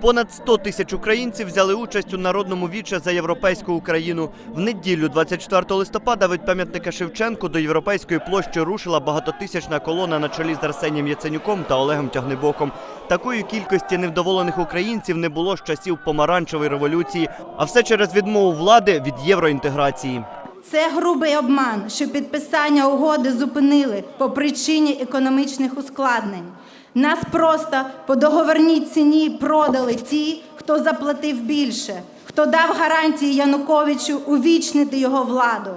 Понад 100 тисяч українців взяли участь у народному віче за європейську Україну. В неділю, 24 листопада, від пам'ятника Шевченку до європейської площі рушила багатотисячна колона на чолі з Арсенієм Яценюком та Олегом Тягнебоком. Такої кількості невдоволених українців не було з часів помаранчевої революції, а все через відмову влади від євроінтеграції. Це грубий обман, що підписання угоди зупинили по причині економічних ускладнень. Нас просто по договорній ціні продали ті, хто заплатив більше, хто дав гарантії Януковичу увічнити його владу.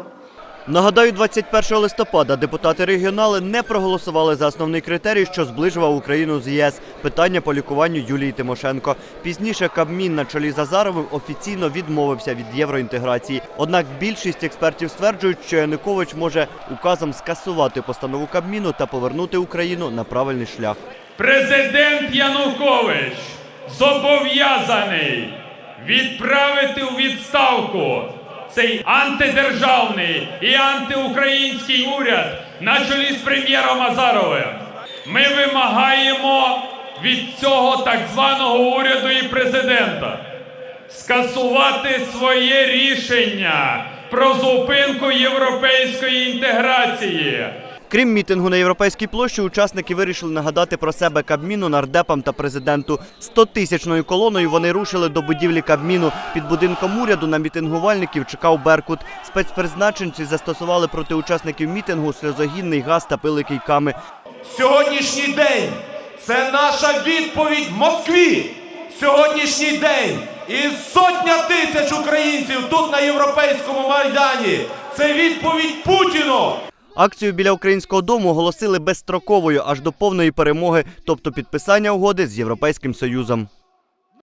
Нагадаю, 21 листопада депутати регіонали не проголосували за основний критерій, що зближував Україну з ЄС питання по лікуванню Юлії Тимошенко. Пізніше Кабмін на чолі з Азаровим офіційно відмовився від євроінтеграції. Однак більшість експертів стверджують, що Янукович може указом скасувати постанову Кабміну та повернути Україну на правильний шлях. Президент Янукович зобов'язаний відправити у відставку цей антидержавний і антиукраїнський уряд на чолі з прем'єром Азаровим. Ми вимагаємо від цього так званого уряду і президента скасувати своє рішення про зупинку європейської інтеграції. Крім мітингу на європейській площі, учасники вирішили нагадати про себе Кабміну, нардепам та президенту. Стотисячною колоною вони рушили до будівлі Кабміну. Під будинком уряду на мітингувальників чекав Беркут. Спецпризначенці застосували проти учасників мітингу сльозогінний газ та пили кийками. Сьогоднішній день це наша відповідь Москві. Сьогоднішній день і сотня тисяч українців тут на європейському майдані. Це відповідь Путіну. Акцію біля українського дому оголосили безстроковою аж до повної перемоги, тобто підписання угоди з Європейським Союзом.